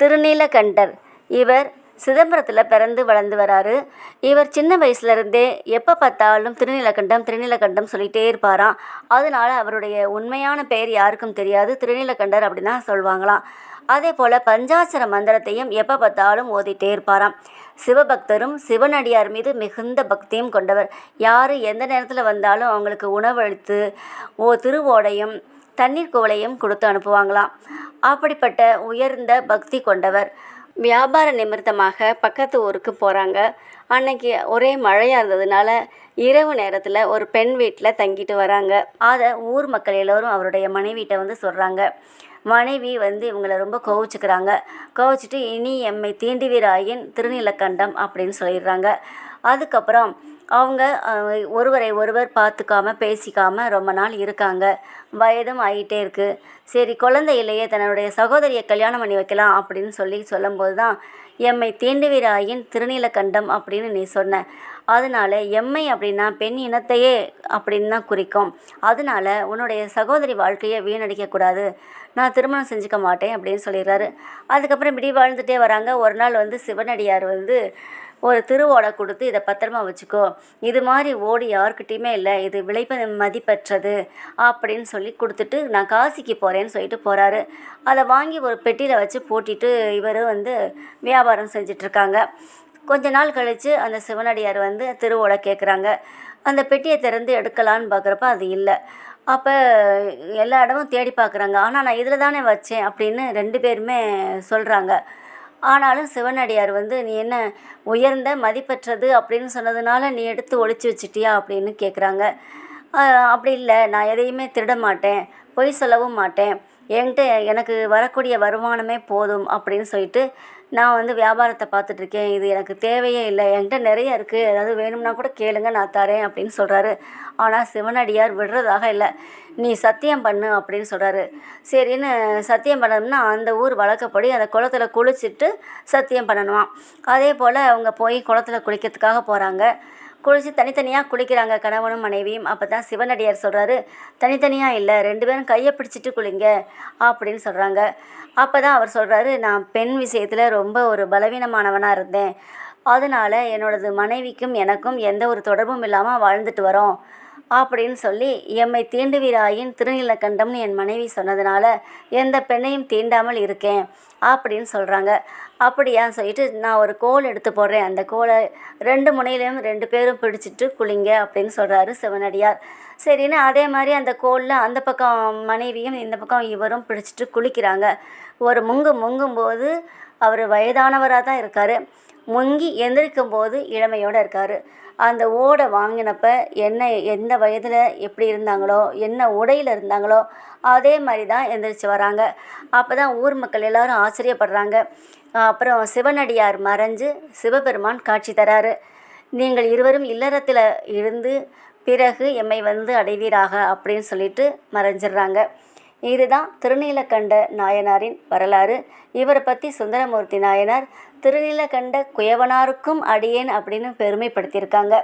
திருநீலகண்டர். இவர் சிதம்பரத்தில் பிறந்து வளர்ந்து வராரு. இவர் சின்ன வயசுலேருந்தே எப்போ பார்த்தாலும் திருநீலகண்டம் திருநீலகண்டம் சொல்லிகிட்டே இருப்பாராம். அதனால அவருடைய உண்மையான பெயர் யாருக்கும் தெரியாது. திருநீலகண்டர் அப்படின்னு தான் சொல்லுவாங்களாம் அதே போல் பஞ்சாட்சர மந்திரத்தையும் எப்போ பார்த்தாலும் ஓதிட்டே இருப்பாராம். சிவபக்தரும் சிவனடியார் மீது மிகுந்த பக்தியும் கொண்டவர். யார் எந்த நேரத்தில் வந்தாலும் அவங்களுக்கு உணவளித்து ஓ திருவோடையும் தண்ணீர் குவளையும் கொடுத்து அனுப்புவாங்களாம். அப்படிப்பட்ட உயர்ந்த பக்தி கொண்டவர். வியாபார நிமித்தமாக பக்கத்து ஊருக்கு போகிறாங்க அன்னைக்கு ஒரே மழையாக இருந்ததுனால இரவு நேரத்தில் ஒரு பெண் வீட்டில் தங்கிட்டு வராங்க. அதை ஊர் மக்கள் எல்லோரும் அவருடைய மனைவிட்ட வந்து சொல்கிறாங்க மனைவி வந்து இவங்களை ரொம்ப கோவிச்சுக்கிறாங்க. கோவிச்சிட்டு இனி எம்மை தீண்டுவீராயின் திருநீலக்கண்டம் அப்படின்னு சொல்லிடுறாங்க. அதுக்கப்புறம் அவங்க ஒருவரை ஒருவர் பார்த்துக்காம பேசிக்காம ரொம்ப நாள் இருக்காங்க. வயதும் ஆகிட்டே இருக்குது சரி குழந்தை இல்லையே தன்னுடைய சகோதரியை கல்யாணம் பண்ணி வைக்கலாம் அப்படின்னு சொல்லி சொல்லும்போது தான் எம்மை தீண்டுவீராயின் திருநீலக்கண்டம் அப்படின்னு நீ சொன்ன. அதனால எம்மை அப்படின்னா பெண் இனத்தையே அப்படின்னு தான் குறிக்கும். அதனால உன்னுடைய சகோதரி வாழ்க்கையை வீணடிக்கக்கூடாது நான் திருமணம் செஞ்சுக்க மாட்டேன் அப்படின்னு சொல்லிடுறாரு. அதுக்கப்புறம் இப்படி வாழ்ந்துகிட்டே வராங்க. ஒரு நாள் வந்து சிவனடியார் வந்து ஒரு திருவோடை கொடுத்து இதை பத்திரமா வச்சுக்கோ. இது மாதிரி ஓடி யாருக்கிட்டேயுமே இல்லை. இது விளைப்ப மதிப்பற்றது அப்படின்னு சொல்லி கொடுத்துட்டு நான் காசிக்கு போகிறேன்னு சொல்லிட்டு போகிறாரு அதை வாங்கி ஒரு பெட்டியில் வச்சு போட்டிட்டு இவர் வந்து வியாபாரம் செஞ்சிட்ருக்காங்க. கொஞ்ச நாள் கழித்து அந்த சிவனடியார் வந்து திருவோடை கேட்குறாங்க அந்த பெட்டியை திறந்து எடுக்கலான்னு பார்க்குறப்ப அது இல்லை. அப்போ எல்லா இடமும் தேடி பார்க்குறாங்க ஆனால் நான் இதில் தானே வச்சேன் அப்படின்னு ரெண்டு பேருமே சொல்கிறாங்க ஆனாலும் சிவனடியார் வந்து நீ என்ன உயர்ந்த மதிப்பற்றது? அப்படின்னு சொன்னதுனால நீ எடுத்து ஒழிச்சு வச்சிட்டியா? அப்படின்னு கேட்குறாங்க அப்படி இல்லை. நான் எதையுமே திருட மாட்டேன். பொய் சொல்லவும் மாட்டேன். என்கிட்ட எனக்கு வரக்கூடிய வருமானமே போதும். அப்படின்னு சொல்லிட்டு நான் வந்து வியாபாரத்தை பார்த்துட்ருக்கேன். இது எனக்கு தேவையே இல்லை. என்கிட்ட நிறைய இருக்குது ஏதாவது வேணும்னா கூட கேளுங்க நான் தரேன் அப்படின்னு சொல்கிறாரு ஆனால் சிவனடியார் விடுறதாக இல்லை. நீ சத்தியம் பண்ணு அப்படின்னு சொல்கிறாரு சரின்னு சத்தியம் பண்ணணும்னா அந்த ஊர் வழக்கப்படி அந்த குளத்துல குளிச்சுட்டு சத்தியம் பண்ணணுமா? அதே போல் அவங்க போய் குளத்துல குளிக்கிறதுக்காக போகிறாங்க குளித்து தனித்தனியாக குளிக்கிறாங்க கணவனும் மனைவியும். அப்போ தான் சிவனடியார் சொல்கிறாரு தனித்தனியாக இல்லை ரெண்டு பேரும் கையை பிடிச்சிட்டு குளிங்க அப்படின்னு சொல்கிறாங்க அப்போ தான் அவர் சொல்கிறாரு நான் பெண் விஷயத்தில் ரொம்ப ஒரு பலவீனமானவனாக இருந்தேன். அதனால் என்னோடது மனைவிக்கும் எனக்கும் எந்த ஒரு தொடர்பும் இல்லாமல் வாழ்ந்துட்டு வரோம். அப்படின்னு சொல்லி எம்மை தீண்டுவீராயின் திருநீலக்கண்டம்னு என் மனைவி சொன்னதுனால எந்த பெண்ணையும் தீண்டாமல் இருக்கேன் அப்படின்னு சொல்கிறாங்க அப்படியா சொல்லிட்டு நான் ஒரு கோல் எடுத்து போடுறேன். அந்த கோலை ரெண்டு முனையிலையும் ரெண்டு பேரும் பிடிச்சிட்டு குளிங்க அப்படின்னு சொல்கிறாரு சிவனடியார். சரின்னு அதே மாதிரி அந்த கோலில் அந்த பக்கம் மனைவியும் இந்த பக்கம் இவரும் பிடிச்சிட்டு குளிக்கிறாங்க. ஒரு முங்கு முங்கும்போது அவர் வயதானவராக தான் இருக்கார். முங்கி எந்திரிக்கும் போது இளமையோடு இருக்கார். அந்த ஓடை வாங்கினப்ப என்ன எந்த வயதில் எப்படி இருந்தாங்களோ என்ன உடையில் இருந்தாங்களோ அதே மாதிரி தான் எந்திரிச்சு வராங்க. அப்போ தான் ஊர் மக்கள் எல்லோரும் ஆச்சரியப்படுறாங்க. அப்புறம் சிவனடியார் மறைஞ்சு சிவபெருமான் காட்சி தராரு. நீங்கள் இருவரும் இல்லறத்தில் இருந்து பிறகு எம்மை வந்து அடைவீராக அப்படின்னு சொல்லிட்டு மறைஞ்சிடுறாங்க. இதுதான் திருநீலகண்ட நாயனாரின் வரலாறு. இவரை பற்றி சுந்தரமூர்த்தி நாயனார் திருநீலகண்ட குயவனாருக்கும் அடியேன் அப்படின்னு பெருமைப்படுத்தியிருக்காங்க.